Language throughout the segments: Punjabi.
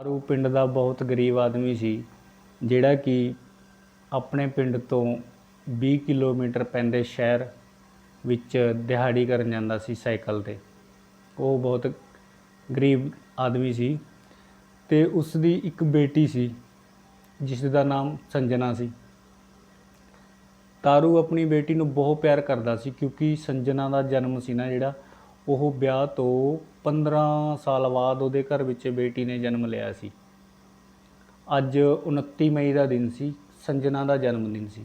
ਤਾਰੂ ਪਿੰਡ ਦਾ ਬਹੁਤ ਗਰੀਬ ਆਦਮੀ ਸੀ, ਜਿਹੜਾ ਕਿ ਆਪਣੇ ਪਿੰਡ ਤੋਂ 20 ਕਿਲੋਮੀਟਰ ਪੈਂਦੇ ਸ਼ਹਿਰ ਵਿੱਚ ਦਿਹਾੜੀ ਕਰਨ ਜਾਂਦਾ ਸੀ ਸਾਈਕਲ ਤੇ। ਉਹ ਬਹੁਤ ਗਰੀਬ ਆਦਮੀ ਸੀ ਤੇ ਉਸ ਦੀ ਇੱਕ ਬੇਟੀ ਸੀ, ਜਿਸ ਦਾ ਨਾਮ ਸੰਜਨਾ ਸੀ। ਤਾਰੂ ਆਪਣੀ ਬੇਟੀ ਨੂੰ ਬਹੁਤ ਪਿਆਰ ਕਰਦਾ ਸੀ, ਕਿਉਂਕਿ ਸੰਜਨਾ ਦਾ ਜਨਮ ਸੀ ਨਾ ਜਿਹੜਾ, ਉਹ ਵਿਆਹ ਤੋਂ 15 ਸਾਲ ਬਾਅਦ ਉਹਦੇ ਘਰ ਵਿੱਚ ਬੇਟੀ ਨੇ ਜਨਮ ਲਿਆ ਸੀ। ਅੱਜ 29 ਮਈ ਦਾ ਦਿਨ ਸੀ, ਸੰਜਨਾ ਦਾ ਜਨਮ ਦਿਨ ਸੀ।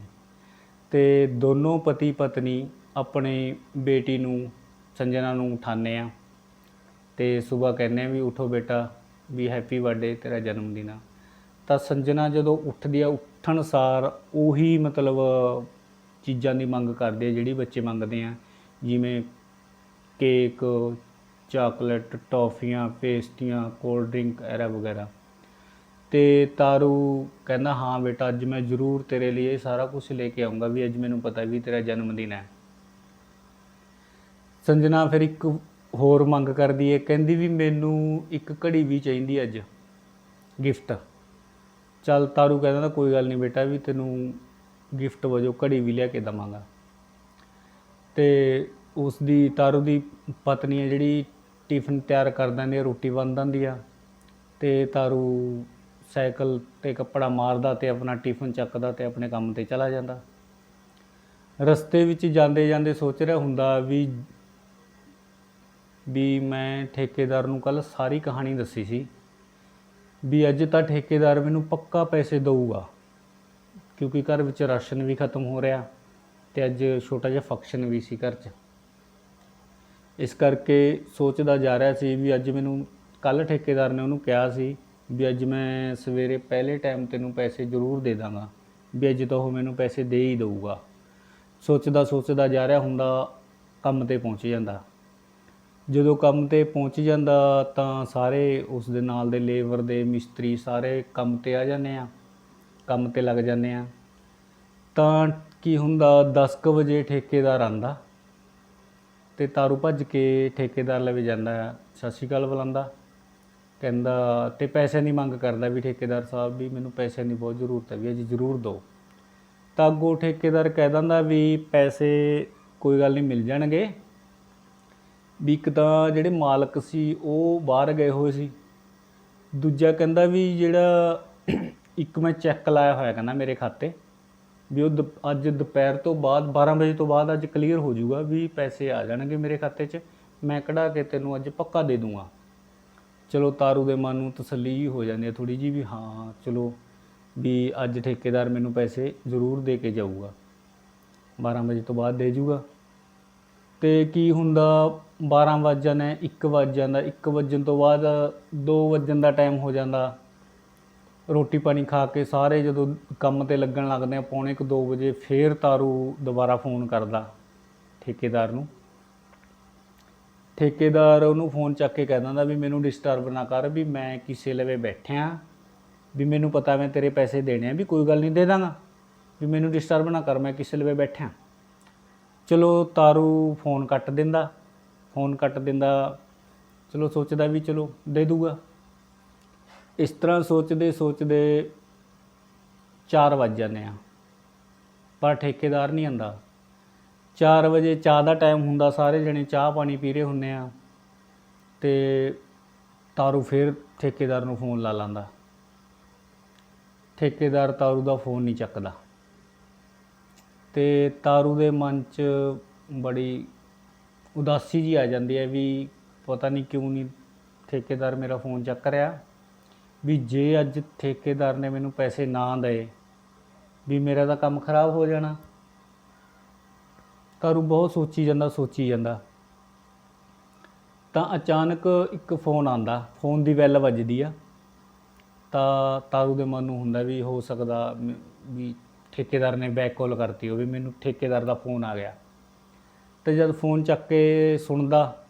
ਤੇ ਦੋਨੋਂ ਪਤੀ ਪਤਨੀ ਆਪਣੇ ਬੇਟੀ ਨੂੰ, ਸੰਜਨਾ ਨੂੰ ਉਠਾਉਂਦੇ ਆ ਤੇ ਸਵੇਰ ਕਹਿੰਦੇ ਆ ਵੀ ਉਠੋ ਬੇਟਾ, ਵੀ ਹੈਪੀ ਬਰਥਡੇ ਤੇਰਾ ਜਨਮ ਦਿਨ ਆ। ਤਾਂ ਸੰਜਨਾ ਜਦੋਂ ਉੱਠਦੀ ਆ, ਉੱਠਣ ਸਾਰ ਉਹੀ ਮਤਲਬ ਚੀਜ਼ਾਂ ਦੀ ਮੰਗ ਕਰਦੇ ਆ, ਜਿਹੜੀ ਬੱਚੇ ਮੰਗਦੇ ਆ। ਜਿਵੇਂ ਕੇਕ ਚਾਕਲੇਟ, ਟੌਫੀਆਂ, ਪੇਸਟੀਆਂ, ਕੋਲਡ ਡਰਿੰਕ, ਐਰਾ ਵਗੈਰਾ। ਤੇ ਤਾਰੂ ਕਹਿੰਦਾ, ਹਾਂ ਬੇਟਾ, ਅੱਜ ਮੈਂ ਜ਼ਰੂਰ ਤੇਰੇ ਲਈ ਇਹ ਸਾਰਾ ਕੁਝ ਲੈ ਕੇ ਆਉਂਗਾ ਵੀ ਅੱਜ ਮੈਨੂੰ ਪਤਾ ਵੀ ਤੇਰਾ ਜਨਮ ਦਿਨ ਹੈ। ਸੰਜਨਾ ਫਿਰ ਇੱਕ ਹੋਰ ਮੰਗ ਕਰਦੀ ਹੈ, ਕਹਿੰਦੀ ਵੀ ਮੈਨੂੰ ਇੱਕ ਘੜੀ ਵੀ ਚਾਹੀਦੀ ਅੱਜ, ਗਿਫਟ। ਚੱਲ ਤਾਰੂ ਕਹਿੰਦਾ ਤਾਂ ਕੋਈ ਗੱਲ ਨਹੀਂ ਬੇਟਾ, ਵੀ ਤੈਨੂੰ ਗਿਫਟ ਵਜੋਂ ਘੜੀ ਵੀ ਲਿਆ ਕੇ ਦਵਾਂਗਾ। ਤੇ ਉਸ ਦੀ ਤਾਰੂ ਦੀ ਪਤਨੀ ਹੈ ਜਿਹੜੀ ਟਿਫਨ ਤਿਆਰ ਕਰ ਦਿੰਦੀ ਆ, ਰੋਟੀ ਬਣ ਦਿੰਦੀ ਆ। ਤੇ ਤਾਰੂ ਸਾਈਕਲ ਤੇ ਕੱਪੜਾ ਮਾਰਦਾ ਤੇ ਆਪਣਾ ਟਿਫਨ ਚੱਕਦਾ ਤੇ ਆਪਣੇ ਕੰਮ ਤੇ ਚਲਾ ਜਾਂਦਾ। ਰਸਤੇ ਵਿੱਚ ਜਾਂਦੇ ਜਾਂਦੇ ਸੋਚ ਰਿਹਾ ਹੁੰਦਾ ਵੀ ਵੀ ਮੈਂ ਠੇਕੇਦਾਰ ਨੂੰ ਕੱਲ ਸਾਰੀ ਕਹਾਣੀ ਦੱਸੀ ਸੀ ਵੀ ਅੱਜ ਤਾਂ ਠੇਕੇਦਾਰ ਮੈਨੂੰ ਪੱਕਾ ਪੈਸੇ ਦਊਗਾ, ਕਿਉਂਕਿ ਘਰ ਵਿੱਚ ਰਾਸ਼ਨ ਵੀ ਖਤਮ ਹੋ ਰਿਹਾ ਤੇ ਅੱਜ ਛੋਟਾ ਜਿਹਾ ਫੰਕਸ਼ਨ ਵੀ ਸੀ ਘਰ 'ਚ। ਇਸ ਕਰਕੇ ਸੋਚਦਾ ਜਾ ਰਿਹਾ ਸੀ ਵੀ ਅੱਜ ਮੈਨੂੰ ਕੱਲ ਠੇਕੇਦਾਰ ਨੇ ਉਹਨੂੰ ਕਿਹਾ ਸੀ ਵੀ ਅੱਜ ਮੈਂ ਸਵੇਰੇ ਪਹਿਲੇ ਟਾਈਮ ਤੈਨੂੰ ਪੈਸੇ ਜ਼ਰੂਰ ਦੇ ਦਾਂਗਾ, ਵੀ ਅੱਜ ਤਾਂ ਉਹ ਮੈਨੂੰ ਪੈਸੇ ਦੇ ਹੀ ਦਊਗਾ। ਸੋਚਦਾ ਸੋਚਦਾ ਜਾ ਰਿਹਾ ਹੁੰਦਾ ਕੰਮ ਤੇ ਪਹੁੰਚ ਜਾਂਦਾ। ਜਦੋਂ ਕੰਮ ਤੇ ਪਹੁੰਚ ਜਾਂਦਾ ਤਾਂ ਸਾਰੇ ਉਸ ਦੇ ਨਾਲ ਦੇ ਲੇਬਰ ਦੇ ਮਿਸਤਰੀ ਸਾਰੇ ਕੰਮ ਤੇ ਆ ਜਾਂਦੇ ਆ, ਕੰਮ ਤੇ ਲੱਗ ਜਾਂਦੇ ਆ। ਤਾਂ ਕੀ ਹੁੰਦਾ 10 ਕੁ ਵਜੇ ਠੇਕੇਦਾਰ ਆਂਦਾ ਤੇ ਤਾਰੂ ਭੱਜ ਕੇ ਠੇਕੇਦਾਰ ਲਵੇ ਜਾਂਦਾ ਸਤਿ ਸ਼੍ਰੀ ਅਕਾਲ ਬੁਲਾਉਂਦਾ ਕਹਿੰਦਾ, ਤੇ ਪੈਸੇ ਦੀ ਮੰਗ ਕਰਦਾ ਵੀ ਠੇਕੇਦਾਰ ਸਾਹਿਬ ਵੀ ਮੈਨੂੰ ਪੈਸੇ ਦੀ ਬਹੁਤ ਜ਼ਰੂਰਤ ਹੈ ਵੀ ਅੱਜ ਜ਼ਰੂਰ ਦਿਓ। ਤਾਂ ਅੱਗੋਂ ਠੇਕੇਦਾਰ ਕਹਿ ਦਿੰਦਾ ਵੀ ਪੈਸੇ ਕੋਈ ਗੱਲ ਨਹੀਂ, ਮਿਲ ਜਾਣਗੇ। ਵੀ ਇੱਕ ਤਾਂ ਜਿਹੜੇ ਮਾਲਕ ਸੀ, ਉਹ ਬਾਹਰ ਗਏ ਹੋਏ ਸੀ। ਦੂਜਾ ਕਹਿੰਦਾ ਵੀ ਜਿਹੜਾ ਇੱਕ ਮੈਂ ਚੈੱਕ ਲਾਇਆ ਹੋਇਆ, ਕਹਿੰਦਾ ਮੇਰੇ ਖਾਤੇ। ਵੀ ਉਹ ਦੁਪ- ਅੱਜ ਦੁਪਹਿਰ ਤੋਂ ਬਾਅਦ 12 ਵਜੇ ਤੋਂ ਬਾਅਦ ਅੱਜ ਕਲੀਅਰ ਹੋ ਜਾਊਗਾ ਵੀ ਪੈਸੇ ਆ ਜਾਣਗੇ ਮੇਰੇ ਖਾਤੇ 'ਚ। ਮੈਂ ਕਢਾ ਕੇ ਤੈਨੂੰ ਅੱਜ ਪੱਕਾ ਦੇ ਦੂੰਗਾ। ਚਲੋ ਤਾਰੂ ਦੇ ਮਨ ਨੂੰ ਤਸੱਲੀ ਜਿਹੀ ਹੋ ਜਾਂਦੀ ਹੈ ਥੋੜੀ ਜੀ ਵੀ ਹਾਂ, ਚਲੋ ਵੀ ਅੱਜ ਠੇਕੇਦਾਰ ਮੈਨੂੰ ਪੈਸੇ ਜ਼ਰੂਰ ਦੇ ਕੇ ਜਾਊਗਾ। 12 ਵਜੇ ਤੋਂ ਬਾਅਦ ਦੇ ਜਾਊਗਾ ਤੇ ਕੀ ਹੁੰਦਾ 12 ਵੱਜ ਜਾਣੇ 1 ਵੱਜ ਜਾਂਦਾ 1 ਵੱਜਣ ਤੋਂ ਬਾਅਦ 2 ਵੱਜਣ ਦਾ ਟਾਈਮ ਹੋ ਜਾਂਦਾ। ਰੋਟੀ ਪਾਣੀ ਖਾ ਕੇ ਸਾਰੇ ਜਦੋਂ ਕੰਮ ਤੇ ਲੱਗਣ ਲੱਗਦੇ ਆ ਪੌਣੇ ਕੁ 2 ਵਜੇ ਫੇਰ ਤਾਰੂ ਦੁਬਾਰਾ ਫੋਨ ਕਰਦਾ ਠੇਕੇਦਾਰ ਨੂੰ। ਠੇਕੇਦਾਰ ਉਹਨੂੰ ਫੋਨ ਚੱਕ ਕੇ ਕਹਿ ਦਿੰਦਾ ਵੀ ਮੈਨੂੰ ਡਿਸਟਰਬ ਨਾ ਕਰ ਵੀ ਮੈਂ ਕਿਸੇ ਲਵੇ ਬੈਠਿਆ, ਵੀ ਮੈਨੂੰ ਪਤਾ ਮੈਂ ਤੇਰੇ ਪੈਸੇ ਦੇਣੇ ਆ, ਵੀ ਕੋਈ ਗੱਲ ਨਹੀਂ ਦੇ ਦਾਂਗਾ, ਵੀ ਮੈਨੂੰ ਡਿਸਟਰਬ ਨਾ ਕਰ ਮੈਂ ਕਿਸੇ ਲਵੇ ਬੈਠਿਆ। ਚਲੋ ਤਾਰੂ ਫੋਨ ਕੱਟ ਦਿੰਦਾ, ਫੋਨ ਕੱਟ ਦਿੰਦਾ, ਚਲੋ ਸੋਚਦਾ ਵੀ ਚਲੋ ਦੇ ਦੂਗਾ। ਇਸ ਤਰ੍ਹਾਂ ਸੋਚਦੇ ਸੋਚਦੇ 4 ਵੱਜ ਜਾਂਦੇ ਆ। ਪਰ ਠੇਕੇਦਾਰ ਨਹੀਂ ਆਂਦਾ 4 ਵਜੇ ਚਾਹ ਦਾ ਟਾਈਮ ਹੁੰਦਾ, ਸਾਰੇ ਜਣੇ ਚਾਹ ਪਾਣੀ ਪੀ ਰਹੇ ਹੁੰਨੇ ਆ ਤੇ ਤਾਰੂ ਫੇਰ ਠੇਕੇਦਾਰ ਨੂੰ ਫੋਨ ਲਾ ਲਾਂਦਾ। ਠੇਕੇਦਾਰ ਤਾਰੂ ਦਾ ਫੋਨ ਨਹੀਂ ਚੱਕਦਾ। ਤੇ ਤਾਰੂ ਦੇ ਮਨ 'ਚ ਬੜੀ ਉਦਾਸੀ ਜੀ ਆ ਜਾਂਦੀ ਹੈ ਵੀ ਪਤਾ ਨਹੀਂ ਕਿਉਂ ਨਹੀਂ ਠੇਕੇਦਾਰ ਮੇਰਾ ਫੋਨ ਚੱਕ ਰਿਹਾ। ਵੀ ਜੇ ਅੱਜ ਠੇਕੇਦਾਰ ਨੇ ਮੈਨੂੰ ਪੈਸੇ ਨਾ ਦਏ, ਵੀ ਮੇਰਾ ਤਾਂ ਕੰਮ ਖਰਾਬ ਹੋ ਜਾਣਾ। ਤਾਰੂ ਬਹੁਤ ਸੋਚੀ ਜਾਂਦਾ ਸੋਚੀ ਜਾਂਦਾ। ਤਾਂ ਅਚਾਨਕ ਇੱਕ ਫੋਨ ਆਂਦਾ, ਫੋਨ ਦੀ ਬੈਲ ਵੱਜਦੀ ਆ। ਤਾਂ ਤਾਰੂ ਦੇ ਮਨ ਨੂੰ ਹੁੰਦਾ ਵੀ ਹੋ ਸਕਦਾ ਵੀ ਠੇਕੇਦਾਰ ਨੇ ਬੈਕ ਕਾਲ ਕਰਤੀ ਹੋਵੇ, ਮੈਨੂੰ ਠੇਕੇਦਾਰ ਦਾ ਫੋਨ ਆ ਗਿਆ। ਤੇ ਜਦ ਫੋਨ ਚੱਕ ਕੇ ਸੁਣਦਾ,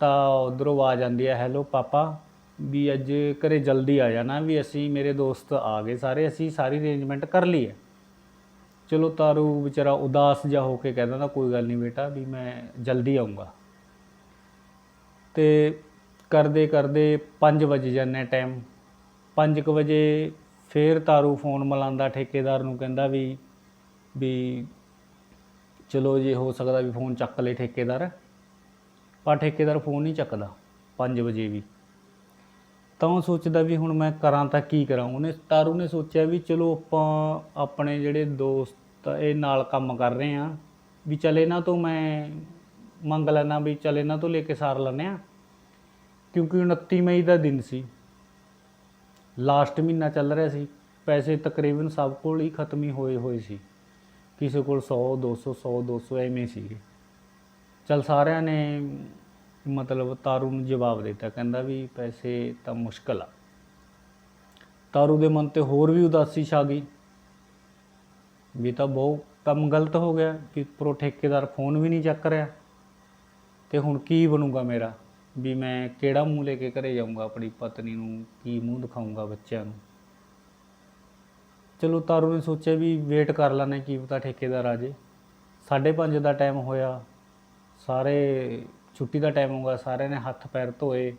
ਤਾਂ ਉਧਰੋਂ ਆਵਾਜ਼ ਆਉਂਦੀ ਹੈ ਹੈਲੋ ਪਾਪਾ। ਵੀ ਅੱਜ ਘਰੇ ਜਲਦੀ ਆ ਜਾਣਾ ਵੀ ਅਸੀਂ, ਮੇਰੇ ਦੋਸਤ ਆ ਗਏ ਸਾਰੇ, ਅਸੀਂ ਸਾਰੀ ਅਰੇਂਜਮੈਂਟ ਕਰ ਲਈ ਹੈ। ਚਲੋ ਤਾਰੂ ਵਿਚਾਰਾ ਉਦਾਸ ਜਿਹਾ ਹੋ ਕੇ ਕਹਿ ਦਿੰਦਾ ਕੋਈ ਗੱਲ ਨਹੀਂ ਬੇਟਾ ਵੀ ਮੈਂ ਜਲਦੀ ਆਉਂਗਾ ਤੇ ਕਰਦੇ ਕਰਦੇ 5 ਵਜੇ ਜਾਂਦਾ ਟਾਈਮ 5:00 ਵਜੇ ਫੇਰ ਤਾਰੂ ਫੋਨ ਮਿਲਾਉਂਦਾ, ਠੇਕੇਦਾਰ ਨੂੰ ਕਹਿੰਦਾ ਵੀ ਵੀ ਚਲੋ ਜੇ ਹੋ ਸਕਦਾ ਵੀ ਫੋਨ ਚੱਕ ਲੇ ਠੇਕੇਦਾਰ। ਪਰ ਠੇਕੇਦਾਰ ਫੋਨ ਨਹੀਂ ਚੱਕਦਾ 5 ਵਜੇ ਵੀ। ਤਾਂ ਉਹ ਸੋਚਦਾ ਵੀ ਹੁਣ ਮੈਂ ਕਰਾਂ ਤਾਂ ਕੀ ਕਰਾਂ। ਉਹਨੇ ਤਾਰੂ ਨੇ ਸੋਚਿਆ ਵੀ ਚਲੋ ਆਪਾਂ ਆਪਣੇ ਜਿਹੜੇ ਦੋਸਤ ਇਹ ਨਾਲ ਕੰਮ ਕਰ ਰਹੇ ਆ। ਵੀ ਚੱਲ ਇਹਨਾਂ ਤੋਂ ਮੈਂ ਮੰਗ ਲੈਣਾ ਵੀ ਚੱਲ ਇਹਨਾਂ ਤੋਂ ਲੈ ਕੇ ਸਾਰ ਲੈਂਦੇ ਆ। ਕਿਉਂਕਿ 29 ਮਈ ਦਾ ਦਿਨ ਸੀ। ਲਾਸਟ ਮਹੀਨਾ ਚੱਲ ਰਿਹਾ ਸੀ। ਪੈਸੇ ਤਕਰੀਬਨ ਸਭ ਕੋਲ ਹੀ ਖਤਮ ਹੀ ਹੋਏ ਹੋਏ ਸੀ। ਕਿਸੇ ਕੋਲ 100 200 100 200 ਐਵੇਂ ਸੀਗੇ। ਚਲ ਸਾਰਿਆਂ ਨੇ ਮਤਲਬ ਤਾਰੂ ਨੂੰ ਜਵਾਬ ਦਿੱਤਾ, ਕਹਿੰਦਾ ਵੀ ਪੈਸੇ ਤਾਂ ਮੁਸ਼ਕਲ ਆ। ਤਾਰੂ ਦੇ ਮਨ ਤੇ ਹੋਰ ਵੀ ਉਦਾਸੀ ਛਾ ਗਈ। ਵੀ ਤਾਂ ਬਹੁਤ ਕੰਮ ਗਲਤ ਹੋ ਗਿਆ ਕਿ ਪ੍ਰੋ ਠੇਕੇਦਾਰ ਫੋਨ ਵੀ ਨਹੀਂ ਚੱਕ ਰਿਹਾ। ਤੇ ਹੁਣ ਕੀ ਬਣੂਗਾ ਮੇਰਾ? ਵੀ ਮੈਂ ਕਿਹੜਾ ਮੂੰਹ ਲੈ ਕੇ ਘਰੇ ਜਾਊਂਗਾ ਆਪਣੀ ਪਤਨੀ ਨੂੰ? ਕੀ ਮੂੰਹ ਦਿਖਾਊਂਗਾ ਬੱਚਿਆਂ ਨੂੰ? ਚਲੋ ਤਾਰੂ ਨੇ ਸੋਚਿਆ ਵੀ ਵੇਟ ਕਰ ਲੈਣਾ ਕੀ ਪਤਾ ਠੇਕੇਦਾਰ ਆ ਜੇ। 5:30 ਦਾ ਟਾਈਮ ਹੋਇਆ। ਸਾਰੇ ਛੁੱਟੀ ਦਾ ਟਾਈਮ ਹੋਗਾ ਸਾਰਿਆਂ ਨੇ ਹੱਥ ਪੈਰ ਧੋਏ,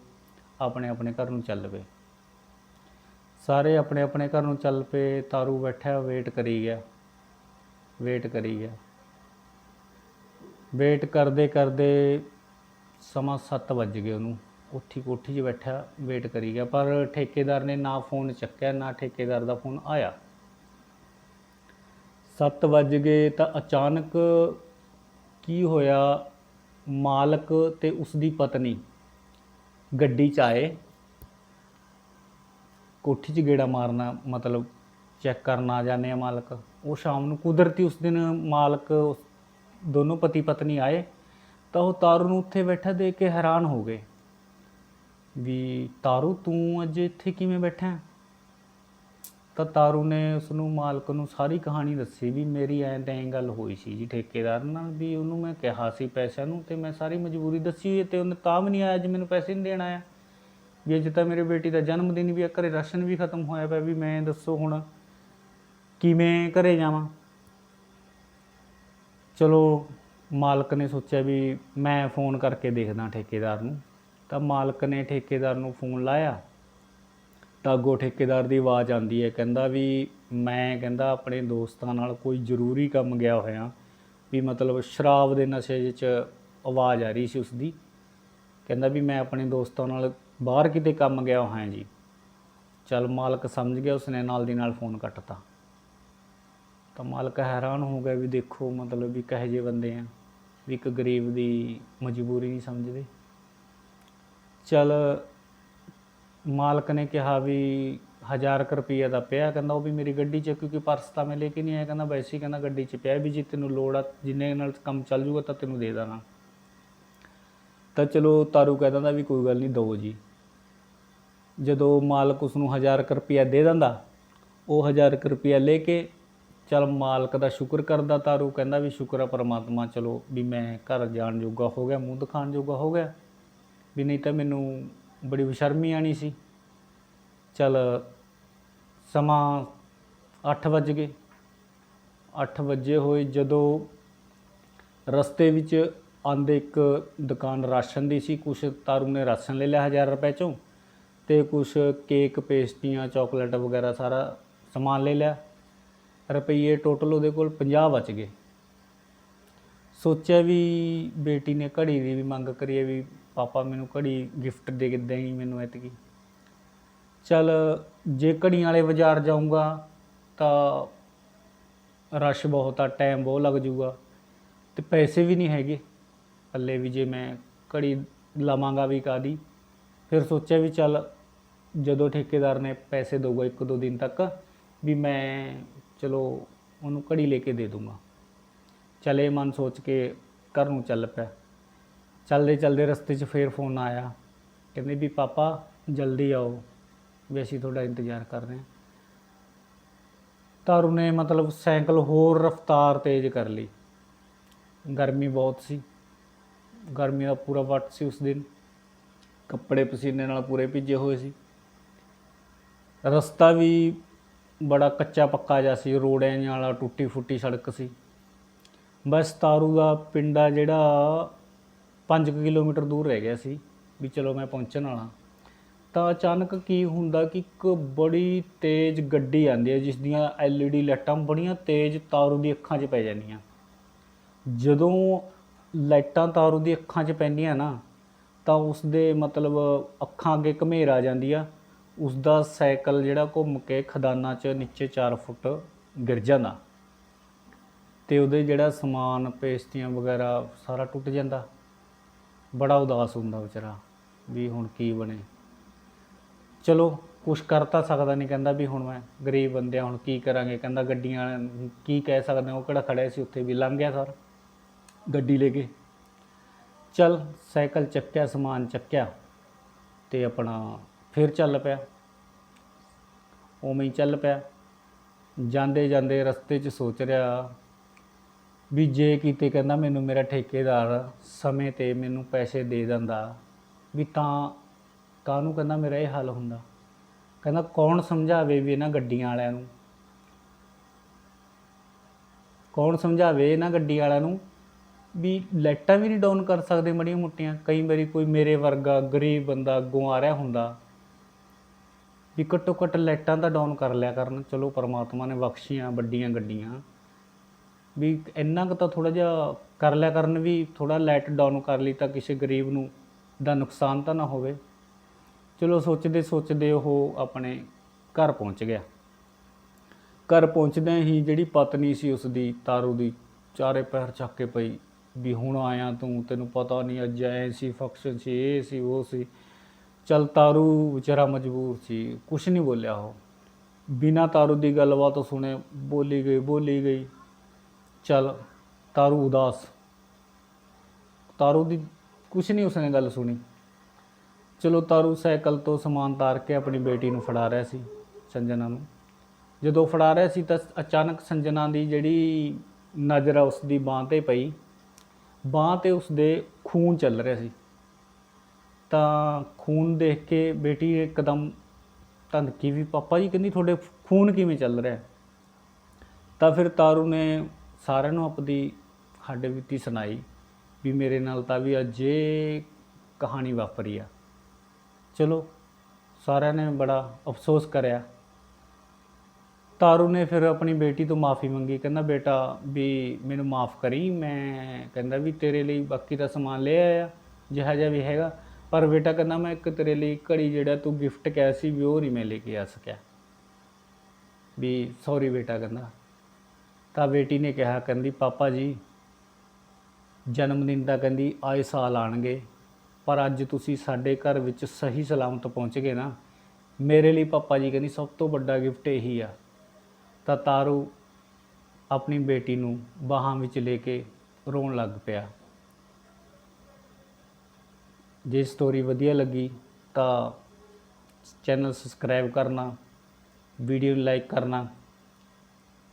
ਆਪਣੇ ਆਪਣੇ ਘਰ ਨੂੰ ਚੱਲ ਪਏ। ਸਾਰੇ ਆਪਣੇ ਆਪਣੇ ਘਰ ਨੂੰ ਚੱਲ ਪਏ, ਤਾਰੂ ਬੈਠਾ ਵੇਟ ਕਰੀ ਗਿਆ। ਵੇਟ ਕਰੀ ਗਿਆ। ਵੇਟ ਕਰਦੇ ਕਰਦੇ ਸਮਾਂ 7 ਵੱਜ ਗਏ ਉਹਨੂੰ। ਉੱਠੀ ਕੋਠੀ 'ਚ ਬੈਠਾ ਵੇਟ ਕਰੀ ਗਿਆ। ਪਰ ਠੇਕੇਦਾਰ ਨੇ ਨਾ ਫੋਨ ਚੱਕਿਆ, ਨਾ ਠੇਕੇਦਾਰ ਦਾ ਫੋਨ ਆਇਆ। 7 ਵੱਜ ਗਏ ਤਾਂ ਅਚਾਨਕ ਕੀ ਹੋਇਆ? ਮਾਲਕ ਤੇ ਉਸ ਦੀ ਪਤਨੀ ਗੱਡੀ 'ਚ ਆਏ। ਕੋਠੀ 'ਚ ਗੇੜਾ ਮਾਰਨਾ, ਮਤਲਬ ਚੈੱਕ ਕਰਨ ਆ ਜਾਂਦੇ ਆ ਮਾਲਕ। ਉਹ ਸ਼ਾਮ ਨੂੰ ਕੁਦਰਤੀ ਉਸ ਦਿਨ ਮਾਲਕ, ਉਸ- ਦੋਨੋਂ ਪਤੀ ਪਤਨੀ ਆਏ ਤਾਂ ਉਹ ਤਾਰੂ ਨੂੰ ਉੱਥੇ ਬੈਠਾ ਦੇਖ ਕੇ ਹੈਰਾਨ ਹੋ ਗਏ ਵੀ ਤਾਰੂ ਤੂੰ ਅੱਜ ਇੱਥੇ ਕਿਵੇਂ ਬੈਠਾ ਤਾਂ ਤਾਰੂ ਨੇ ਉਸ ਨੂੰ ਮਾਲਕ ਨੂੰ ਸਾਰੀ ਕਹਾਣੀ ਦੱਸੀ ਵੀ ਮੇਰੀ ਐਂ ਤਾਂ ਐਂ ਗੱਲ ਹੋਈ ਸੀ ਜੀ ਠੇਕੇਦਾਰ ਨਾਲ ਵੀ ਉਹਨੂੰ ਮੈਂ ਕਿਹਾ ਸੀ ਪੈਸਿਆਂ ਨੂੰ ਤੇ ਮੈਂ ਸਾਰੀ ਮਜਬੂਰੀ ਦੱਸੀ ਹੋਈ ਹੈ ਤੇ ਉਹਨੇ ਤਾਂ ਵੀ ਨਹੀਂ ਆਇਆ ਅੱਜ ਮੈਨੂੰ ਪੈਸੇ ਨਹੀਂ ਦੇਣ ਆਇਆ। ਵੀ ਅੱਜ ਤਾਂ ਮੇਰੇ ਬੇਟੀ ਦਾ ਜਨਮ ਦਿਨ ਵੀ ਆ, ਘਰੇ ਰਾਸ਼ਨ ਵੀ ਖਤਮ ਹੋਇਆ ਪਿਆ ਵੀ ਮੈਂ ਦੱਸੋ ਹੁਣ ਕਿਵੇਂ ਘਰੇ ਜਾਵਾਂ। ਚਲੋ ਮਾਲਕ ਨੇ ਸੋਚਿਆ ਵੀ ਮੈਂ ਫੋਨ ਕਰਕੇ ਦੇਖਦਾ ਠੇਕੇਦਾਰ ਨੂੰ। ਤਾਂ ਮਾਲਕ ਨੇ ਠੇਕੇਦਾਰ ਨੂੰ ਫੋਨ ਲਾਇਆ। ਤਾਂ ਅੱਗੋਂ ਠੇਕੇਦਾਰ ਦੀ ਆਵਾਜ਼ ਆਉਂਦੀ ਹੈ, ਕਹਿੰਦਾ ਵੀ ਮੈਂ ਕਹਿੰਦਾ ਆਪਣੇ ਦੋਸਤਾਂ ਨਾਲ ਕੋਈ ਜ਼ਰੂਰੀ ਕੰਮ ਗਿਆ ਹੋਇਆ, ਵੀ ਮਤਲਬ ਸ਼ਰਾਬ ਦੇ ਨਸ਼ੇ 'ਚ ਆਵਾਜ਼ ਆ ਰਹੀ ਸੀ ਉਸ ਦੀ ਕਹਿੰਦਾ ਵੀ ਮੈਂ ਆਪਣੇ ਦੋਸਤਾਂ ਨਾਲ ਬਾਹਰ ਕਿਤੇ ਕੰਮ ਗਿਆ ਹੋਇਆ ਜੀ। ਚਲ ਮਾਲਕ ਸਮਝ ਗਿਆ, ਉਸਨੇ ਨਾਲ ਦੀ ਨਾਲ ਫੋਨ ਕੱਟਤਾ। ਤਾਂ ਮਾਲਕ ਹੈਰਾਨ ਹੋ ਗਿਆ ਵੀ ਦੇਖੋ, ਮਤਲਬ ਵੀ ਕਹੇ ਜਿਹੇ ਬੰਦੇ ਆ, ਵੀ ਇੱਕ ਗਰੀਬ ਦੀ ਮਜਬੂਰੀ ਨਹੀਂ ਸਮਝਦੇ। ਚਲ ਮਾਲਕ ਨੇ ਕਿਹਾ ਵੀ 1000 ਰੁਪਈਆ ਦਾ ਪਿਆ, ਕਹਿੰਦਾ ਉਹ ਵੀ ਮੇਰੀ ਗੱਡੀ 'ਚ ਕਿਉਂਕਿ ਪਰਸ ਤਾਂ ਮੈਂ ਲੈ ਕੇ ਨਹੀਂ ਆਇਆ, ਕਹਿੰਦਾ ਵੈਸੇ ਹੀ ਕਹਿੰਦਾ ਗੱਡੀ 'ਚ ਪਿਆ ਵੀ ਜੇ ਤੈਨੂੰ ਲੋੜ ਆ, ਜਿੰਨੇ ਨਾਲ ਕੰਮ ਚੱਲ ਜੂਗਾ ਤਾਂ ਤੈਨੂੰ ਦੇ ਦਾਂ ਤਾਂ ਚਲੋ ਤਾਰੂ ਕਹਿ ਦਿੰਦਾ ਵੀ ਕੋਈ ਗੱਲ ਨਹੀਂ, ਦੋ ਜੀ। ਜਦੋਂ ਮਾਲਕ ਉਸ ਨੂੰ 1000 ਰੁਪਈਆ ਦੇ ਦਿੰਦਾ, ਉਹ 1000 ਰੁਪਈਆ ਲੈ ਕੇ ਚਲ ਮਾਲਕ ਦਾ ਸ਼ੁਕਰ ਕਰਦਾ ਤਾਰੂ, ਕਹਿੰਦਾ ਵੀ ਸ਼ੁਕਰ ਆ ਪਰਮਾਤਮਾ, ਚਲੋ ਵੀ ਮੈਂ ਘਰ ਜਾਣ ਜੋਗਾ ਹੋ ਗਿਆ, ਮੂੰਹ ਦਿਖਾਣ ਜੋਗਾ ਹੋ ਗਿਆ। ਵੀ ਨਹੀਂ ਤਾਂ ਮੈਨੂੰ ਬੜੀ ਬੇਸ਼ਰਮੀ ਆਣੀ ਸੀ। ਚਲ ਸਮਾਂ 8 ਵੱਜ ਗਏ। 8 ਵਜੇ ਹੋਏ ਜਦੋਂ ਰਸਤੇ ਵਿੱਚ ਆਂਦੇ ਇੱਕ ਦੁਕਾਨ ਰਾਸ਼ਨ ਦੀ ਸੀ। ਕੁਛ ਤਾਰੂ ਨੇ ਰਾਸ਼ਨ ਲੈ ਲਿਆ 1000 ਰੁਪਏ ਚੋਂ ਤੇ ਕੁਛ ਕੇਕ, ਪੇਸਟੀਆਂ, ਚਾਕਲੇਟ ਵਗੈਰਾ ਸਾਰਾ ਸਮਾਨ ਲੈ ਲਿਆ। ਰੁਪਈਏ ਟੋਟਲ ਉਹਦੇ ਕੋਲ 50 ਬਚ ਗਏ। ਸੋਚਿਆ ਵੀ ਬੇਟੀ ਨੇ ਘੜੀ ਦੀ ਵੀ ਮੰਗ ਕਰੀਏ ਵੀ ਪਾਪਾ ਮੈਨੂੰ ਘੜੀ ਗਿਫਟ ਦੇ ਕੇ ਦੇਈ ਮੈਨੂੰ ਐਤਕੀ। ਚਲ, ਜੇ ਘੜੀਆਂ ਵਾਲੇ ਬਾਜ਼ਾਰ ਜਾਊਂਗਾ, ਤਾਂ ਰਸ਼ ਬਹੁਤ ਆ ਟਾਈਮ ਬਹੁਤ ਲੱਗ ਜਾਊਗਾ। ਤੇ ਪੈਸੇ ਵੀ ਨਹੀਂ ਹੈਗੇ। ਪੱਲੇ ਵੀ ਜੇ ਮੈਂ ਘੜੀ ਲਵਾਂਗਾ ਵੀ ਕਾਦੀ ਫਿਰ ਸੋਚਿਆ ਵੀ ਚੱਲ, ਜਦੋਂ ਠੇਕੇਦਾਰ ਨੇ ਪੈਸੇ ਦਊਗਾ ਇੱਕ ਦੋ ਦਿਨ ਤੱਕ, ਵੀ ਮੈਂ ਚਲੋ ਉਹਨੂੰ ਘੜੀ ਲੈ ਕੇ ਦੇ ਦੂੰਗਾ ਚਲੇ ਮਨ ਸੋਚ ਕੇ ਘਰ ਨੂੰ ਚੱਲ ਪਿਆ। ਚੱਲਦੇ ਚੱਲਦੇ ਰਸਤੇ 'ਚ ਫੇਰ ਫੋਨ ਆਇਆ। ਕਹਿੰਦੇ ਵੀ ਪਾਪਾ, ਜਲਦੀ ਆਓ, ਵੀ ਅਸੀਂ ਤੁਹਾਡਾ ਇੰਤਜ਼ਾਰ ਕਰ ਰਹੇ ਹਾਂ। ਤਾਰੂ ਨੇ ਮਤਲਬ ਸਾਈਕਲ ਹੋਰ ਰਫ਼ਤਾਰ ਤੇਜ਼ ਕਰ ਲਈ। ਗਰਮੀ ਬਹੁਤ ਸੀ। ਗਰਮੀ ਦਾ ਪੂਰਾ ਵੱਟ ਸੀ ਉਸ ਦਿਨ। ਕੱਪੜੇ ਪਸੀਨੇ ਨਾਲ ਪੂਰੇ ਭਿੱਜੇ ਹੋਏ ਸੀ। ਰਸਤਾ ਵੀ ਬੜਾ ਕੱਚਾ ਪੱਕਾ ਜਿਹਾ ਸੀ। ਰੋੜਿਆਂ ਜਿਹਾ ਵਾਲਾ, ਟੁੱਟੀ ਫੁੱਟੀ ਸੜਕ ਸੀ। ਬਸ ਤਾਰੂ ਦਾ ਪਿੰਡ ਆ ਜਿਹੜਾ 5 ਕਿਲੋਮੀਟਰ ਦੂਰ ਰਹਿ ਗਿਆ ਸੀ ਵੀ ਚਲੋ ਮੈਂ ਪਹੁੰਚਣ ਵਾਲਾ। ਤਾਂ ਅਚਾਨਕ ਕੀ ਹੁੰਦਾ ਕਿ ਇੱਕ ਬੜੀ ਤੇਜ਼ ਗੱਡੀ ਆਉਂਦੀ ਹੈ, ਜਿਸ ਦੀਆਂ LED ਲਾਈਟਾਂ ਬੜੀਆਂ ਤੇਜ਼ ਤਾਰੂ ਦੀ ਅੱਖਾਂ 'ਚ ਪੈ ਜਾਂਦੀਆਂ। ਜਦੋਂ ਲਾਈਟਾਂ ਤਾਰੂ ਦੀ ਅੱਖਾਂ 'ਚ ਪੈਂਦੀਆਂ ਨਾ, ਤਾਂ ਉਸ ਦੇ ਮਤਲਬ ਅੱਖਾਂ ਅੱਗੇ ਘਮੇਰ ਆ ਜਾਂਦੀ ਆ ਉਸ ਦਾ ਸਾਈਕਲ ਜਿਹੜਾ ਘੁੰਮ ਕੇ ਖਦਾਨਾਂ 'ਚ ਨੀਚੇ 4 ਫੁੱਟ ਗਿਰ ਜਾਂਦਾ। ਤੇ ਉਹਦੇ ਜਿਹੜਾ ਸਮਾਨ ਪੇਸਟੀਆਂ ਵਗੈਰਾ ਸਾਰਾ ਟੁੱਟ ਜਾਂਦਾ। ਬੜਾ ਉਦਾਸ ਹੁੰਦਾ ਵਿਚਾਰਾ ਵੀ ਹੁਣ ਕੀ ਬਣੇ। ਚਲੋ ਕੁਛ ਕਰ ਤਾਂ ਸਕਦਾ ਨਹੀਂ ਕਹਿੰਦਾ ਵੀ ਹੁਣ ਮੈਂ ਗਰੀਬ ਬੰਦਿਆ ਹੁਣ ਕੀ ਕਰਾਂਗੇ ਕਹਿੰਦਾ ਗੱਡੀਆਂ ਵਾਲਿਆਂ ਨੂੰ ਕੀ ਕਹਿ ਸਕਦੇ ਹਾਂ, ਉਹ ਕਿਹੜਾ ਖੜਿਆ ਸੀ ਉੱਥੇ ਵੀ ਲੰਘ ਗਿਆ ਸਰ। ਗੱਡੀ ਲੈ ਕੇ। ਚੱਲ ਸਾਈਕਲ ਚੱਕਿਆ ਸਮਾਨ ਚੱਕਿਆ ਤੇ ਆਪਣਾ ਫਿਰ ਚੱਲ ਪਿਆ। ਉਵੇਂ ਹੀ ਚੱਲ ਪਿਆ। ਜਾਂਦੇ ਜਾਂਦੇ ਰਸਤੇ 'ਚ ਸੋਚ ਰਿਹਾ ਵੀ ਜੇ ਕਿਤੇ ਕਹਿੰਦਾ ਮੈਨੂੰ ਮੇਰਾ ਠੇਕੇਦਾਰ ਸਮੇਂ ਤੇ ਮੈਨੂੰ ਪੈਸੇ ਦੇ ਦਿੰਦਾ, ਵੀ ਤਾਂ ਕਾਹਨੂੰ ਕਹਿੰਦਾ ਮੇਰਾ ਇਹ ਹੱਲ ਹੁੰਦਾ? ਕਹਿੰਦਾ ਕੌਣ ਸਮਝਾਵੇ ਵੀ ਇਹਨਾਂ ਗੱਡੀਆਂ ਵਾਲਿਆਂ ਨੂੰ? ਕੌਣ ਸਮਝਾਵੇ ਇਹਨਾਂ ਗੱਡੀ ਵਾਲਿਆਂ ਨੂੰ ਵੀ ਲਾਈਟਾਂ ਵੀ ਨਹੀਂ ਡਾਊਨ ਕਰ ਸਕਦੇ ਮੜੀਆਂ ਮੁੱਟੀਆਂ? ਕਈ ਵਾਰੀ ਕੋਈ ਮੇਰੇ ਵਰਗਾ ਗਰੀਬ ਬੰਦਾ ਅੱਗੋਂ ਆ ਰਿਹਾ ਹੁੰਦਾ ਵੀ ਘੱਟੋ ਘੱਟ ਲਾਈਟਾਂ ਤਾਂ ਡਾਊਨ ਕਰ ਲਿਆ ਕਰਨ। ਚਲੋ ਪਰਮਾਤਮਾ ਨੇ ਬਖਸ਼ੀਆਂ ਵੱਡੀਆਂ ਗੱਡੀਆਂ। ਵੀ ਇੰਨਾ ਕੁ ਤਾਂ ਥੋੜਾ ਜਿਹਾ ਕਰ ਲਿਆ ਕਰਨ ਵੀ ਥੋੜਾ ਲਾਈਟ ਡਾਊਨ ਕਰ ਲਈ ਤਾਂ ਕਿਸੇ ਗਰੀਬ ਨੂੰ ਦਾ ਨੁਕਸਾਨ ਤਾਂ ਨਾ ਹੋਵੇ। ਚਲੋ ਸੋਚਦੇ ਸੋਚਦੇ ਉਹ ਆਪਣੇ ਘਰ ਪਹੁੰਚ ਗਿਆ। ਘਰ ਪਹੁੰਚਦਿਆਂ ਹੀ ਜਿਹੜੀ ਪਤਨੀ ਸੀ ਉਸ ਦੀ ਤਾਰੂ ਦੀ ਚਾਰੇ ਪੈਰ ਚੱਕ ਕੇ ਪਈ ਵੀ ਹੁਣ ਆਇਆ ਤੂੰ, ਤੈਨੂੰ ਪਤਾ ਨਹੀਂ ਅੱਜ ਐ ਸੀ ਫੰਕਸ਼ਨ ਸੀ, ਇਹ ਸੀ, ਉਹ ਸੀ। ਚਲ ਤਾਰੂ ਵਿਚਾਰਾ ਮਜਬੂਰ ਸੀ, ਕੁਛ ਨਹੀਂ ਬੋਲਿਆ ਉਹ। ਬਿਨਾ ਤਾਰੂ ਦੀ ਗੱਲਬਾਤ ਸੁਣੇ ਬੋਲੀ ਗਈ ਬੋਲੀ ਗਈ। ਚਲ, ਤਾਰੂ ਉਦਾਸ। ਤਾਰੂ ਦੀ ਕੁਛ ਨਹੀਂ ਉਸਨੇ ਗੱਲ ਸੁਣੀ। ਚਲੋ ਤਾਰੂ ਸਾਈਕਲ ਤੋਂ ਸਮਾਨ ਤਾਰ ਕੇ ਆਪਣੀ ਬੇਟੀ ਨੂੰ ਫੜਾ ਰਿਹਾ ਸੀ ਸੰਜਨਾ ਨੂੰ। ਜਦੋਂ ਫੜਾ ਰਿਹਾ ਸੀ ਤਾਂ ਅਚਾਨਕ ਸੰਜਨਾ ਦੀ ਜਿਹੜੀ ਨਜ਼ਰ ਆ ਉਸ ਦੀ ਬਾਹ ਤੇ ਪਈ। ਬਾਹ ਤੇ ਉਸ ਦੇ ਖੂਨ ਚੱਲ ਰਿਹਾ ਸੀ। ਤਾਂ ਖੂਨ ਦੇਖ ਕੇ ਬੇਟੀ ਇੱਕਦਮ ਧਮਕੀ ਵੀ, ਪਾਪਾ ਜੀ, ਕਹਿੰਦੀ ਤੁਹਾਡੇ ਖੂਨ ਕਿਵੇਂ ਚੱਲ ਰਿਹਾ? ਤਾਂ ਫਿਰ ਤਾਰੂ ਨੇ ਸਾਰਿਆਂ ਨੂੰ ਆਪਣੀ ਹੱਡ ਬੀਤੀ ਸੁਣਾਈ ਵੀ ਮੇਰੇ ਨਾਲ ਤਾਂ ਵੀ ਅੱਜ ਇਹ ਕਹਾਣੀ ਵਾਪਰੀ ਆ। ਚਲੋ, ਸਾਰਿਆਂ ਨੇ ਬੜਾ ਅਫਸੋਸ ਕਰਿਆ। ਤਾਰੂ ਨੇ ਫਿਰ ਆਪਣੀ ਬੇਟੀ ਤੋਂ ਮਾਫੀ ਮੰਗੀ, ਕਹਿੰਦਾ, ਬੇਟਾ, ਵੀ ਮੈਨੂੰ ਮਾਫ ਕਰੀ, ਮੈਂ ਕਹਿੰਦਾ ਵੀ ਤੇਰੇ ਲਈ ਬਾਕੀ ਦਾ ਸਮਾਨ ਲੈ ਆਇਆ, ਜਿਹਾ ਜਿਹਾ ਵੀ ਹੈਗਾ। ਪਰ ਬੇਟਾ ਕਹਿੰਦਾ, ਮੈਂ ਇੱਕ ਤੇਰੇ ਲਈ ਘੜੀ ਜਿਹੜਾ ਤੂੰ ਗਿਫਟ ਕਿਹਾ ਸੀ, ਵੀ ਉਹ ਨਹੀਂ ਮੈਂ ਲੈ ਕੇ ਆ ਸਕਿਆ। ਵੀ ਸੌਰੀ ਬੇਟਾ ਕਹਿੰਦਾ। ਤਾਂ ਬੇਟੀ ਨੇ ਕਿਹਾ, ਕਹਿੰਦੀ, ਪਾਪਾ ਜੀ, ਜਨਮ ਦਿਨ ਤਾਂ ਕਹਿੰਦੀ ਆਏ ਸਾਲ ਆਣਗੇ, ਪਰ ਅੱਜ ਤੁਸੀਂ ਸਾਡੇ ਘਰ ਵਿੱਚ ਸਹੀ ਸਲਾਮਤ ਪਹੁੰਚ ਗਏ ਨਾ। ਮੇਰੇ ਲਈ ਪਾਪਾ ਜੀ ਕਹਿੰਦੀ, ਸਭ ਤੋਂ ਵੱਡਾ ਗਿਫਟ ਇਹੀ ਆ। ਤਾਂ ਤਾਰੂ ਆਪਣੀ ਬੇਟੀ ਨੂੰ ਬਾਹਾਂ ਵਿੱਚ ਲੈ ਕੇ ਰੋਣ ਲੱਗ ਪਿਆ। ਜੇ ਸਟੋਰੀ ਵਧੀਆ ਲੱਗੀ ਤਾਂ ਚੈਨਲ ਸਬਸਕ੍ਰਾਈਬ ਕਰਨਾ ਵੀਡੀਓ ਨੂੰ ਲਾਈਕ ਕਰਨਾ।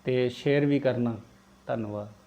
ਤੇ ਸ਼ੇਅਰ ਵੀ ਕਰਨਾ। ਧੰਨਵਾਦ।